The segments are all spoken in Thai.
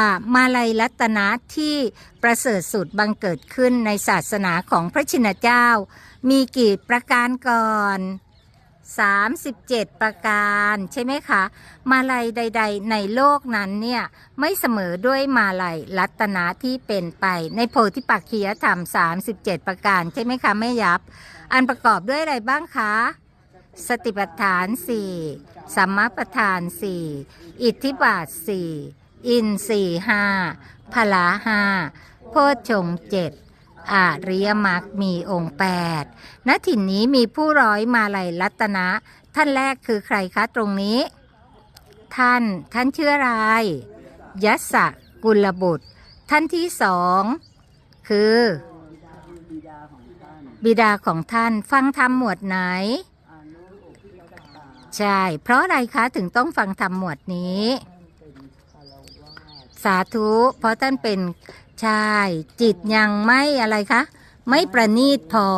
ามาลัยรัตนะที่ประเสริฐสุดบังเกิดขึ้นในศาสนาของพระชินเจ้า มีกี่ประการก่อน 37 ประการใช่ไหมคะ มาลัยใด ๆ ในโลกนั้นเนี่ยไม่เสมอด้วยมาลัยรัตนะที่เป็นไป ในโพธิปักขียธรรม 37 ประการใช่ไหมคะแม่ยับ อันประกอบด้วยอะไรบ้างคะสติปัฏฐาน 4 สัมมาปัฏฐาน 4 อิทธิบาท 4 อินสี่ห้าพละห้าโพชฌงเจ็ดอาริยมรรคมีองค์แปดณถิ่นนี้มีผู้ร้อยมาลัยรัตนะ ท่านแรกคือใครคะตรงนี้ ท่านท่านชื่ออะไรยัสสะกุลบุตร ท่านที่สองคือ บิดาของท่านฟังธรรมหมวดไหน ใช่ เพราะอะไรคะถึงต้องฟังธรรมหมวดนี้ สาธุ เพราะท่านเป็นชายจิตยังไม่อะไรคะ ไม่ประณีตพอ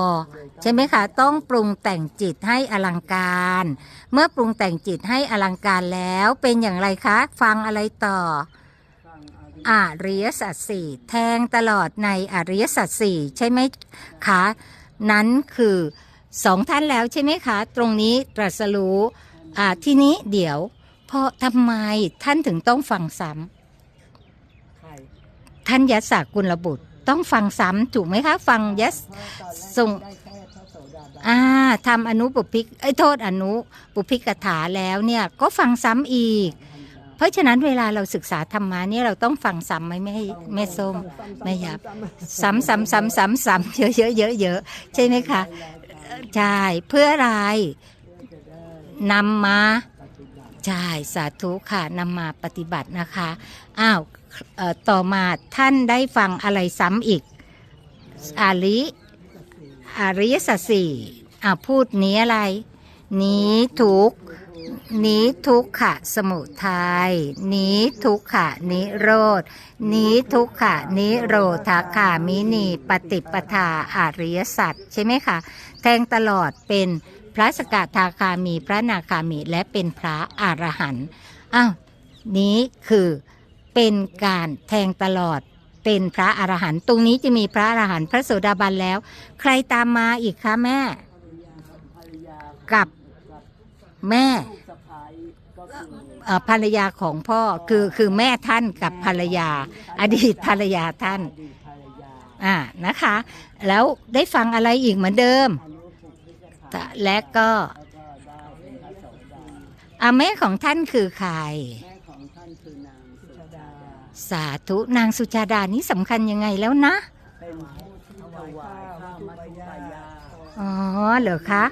ใช่ไหมคะ ต้องปรุงแต่งจิตให้อลังการ เมื่อปรุงแต่งจิตให้อลังการแล้วเป็นอย่างไรคะ ฟังอะไรต่ออริยสัจสี่แทงตลอดในอริยสัจสี่ใช่ไหมคะ นั้นคือสองท่านแล้วใช่ไหมคะ ตรงนี้ตรัสรู้ทีนี้เดี๋ยวเพราะทำไมท่านถึงต้องฟังซ้ำ ท่านยัสสากุลบุตร ต้องฟังซ้ำถูกไหมคะ ฟังยัสส่งอ่าทำอนุปุพิกไอ้โทษอนุปุพิกถาแล้วเนี่ยก็ฟังซ้ำอีก เพราะฉะนั้นเวลาเราศึกษาธรรมะเนี่ยเราต้องฟังซ้ำไหมไม่แม่ส้มไม่ยับ ซ้ำซ้ำซ้ำซ้ำซ้ำเยอะเยอะเยอะเยอะใช่ไหมคะใช่เพื่ออะไรนำมา ใช่สาธุค่ะนำมาปฏิบัตินะคะอ้าวต่อมาท่านได้ฟังอะไรซ้ำอีก อาริอริยสัจสี่อ่าพูดนี้อะไร นี้ทุกนี้ทุกขะสมุทัยนี้ทุกขะนิโรธนี้ทุกขะนิโรธาคามินี ปฏิปทาอาริยสัจใช่ไหมคะ แทงตลอดเป็น พระสกทาคามีพระนาคามีและเป็นพระอรหันต์อ้าวนี้คือเป็นการแทงตลอดเป็นพระอรหันต์ตรงนี้จะมีพระอรหันต์พระโสดาบันแล้ว ใครตามมาอีกคะแม่ กับแม่ภรรยาของพ่อคือคือแม่ท่านกับภรรยา อดีตภรรยาท่านอ่านะคะ แล้วได้ฟังอะไรอีกเหมือนเดิม และก็อาแม่ของท่านคือใคร สาธุนางสุชาดานี้สำคัญยังไงแล้วนะ อ๋อเหรอคะ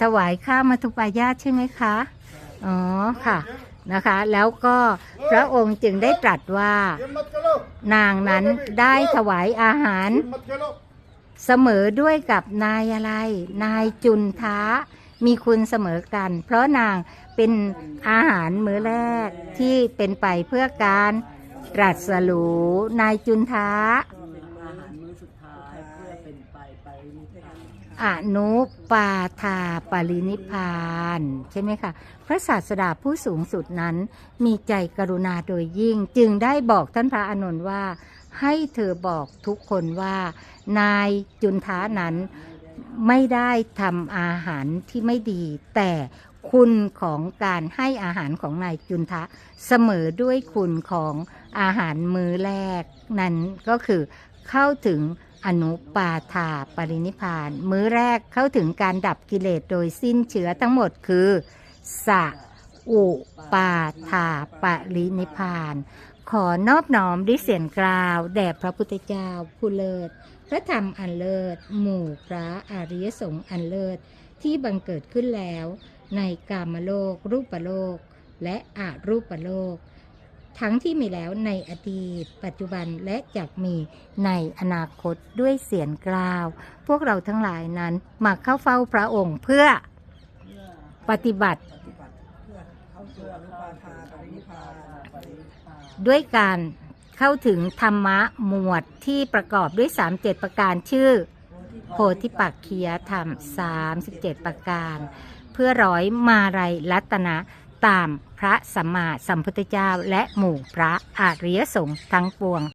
ถวายข้าวมาทุปายาใช่ไหมคะ อ๋อค่ะนะคะ แล้วก็พระองค์จึงได้ตรัสว่านางนั้นได้ถวายอาหาร เสมอด้วยกับนายอะไร นายจุนท้า มีคุณเสมอกัน เพราะนางเป็นอาหารมื้อแรกที่เป็นไปเพื่อการตรัสรู้นายจุนท้าอนุปาทาปรินิพพานใช่ไหมคะพระศาสดาผู้สูงสุดนั้นมีใจกรุณาโดยยิ่งจึงได้บอกท่านพระอานนท์ว่า ให้เธอบอกทุกคนว่า นายจุนท้านั้นไม่ได้ทำอาหารที่ไม่ดี แต่คุณของการให้อาหารของนายจุนทะ เสมอด้วยคุณของอาหารมื้อแรก นั้นก็คือเข้าถึงอนุปาทาปรินิพพาน มื้อแรกเข้าถึงการดับกิเลสโดยสิ้นเชื้อทั้งหมดคือสะ อุปาทาปรินิพาน ขอนอบน้อมด้วยเสียงกล่าวแด่พระพุทธเจ้าผู้เลิศ พระธรรมอันเลิศ หมู่พระอริยสงฆ์อันเลิศ ที่บังเกิดขึ้นแล้ว ในกามโลก รูปโลก และอารูปโลก ทั้งที่มีแล้วในอดีต ปัจจุบันและจะมีในอนาคตด้วยเสียงกล่าว พวกเราทั้งหลายนั้นมาเข้าเฝ้าพระองค์เพื่อปฏิบัติ ด้วยการเข้าถึงธรรมะหมวดที่ประกอบด้วย 37 ประการชื่อ โพธิปักคียธรรม 37 ประการ เพื่อร้อยมาลัยรัตนะตามพระสัมมาสัมพุทธเจ้าและหมู่พระอาริยสงฆ์ทั้งปวง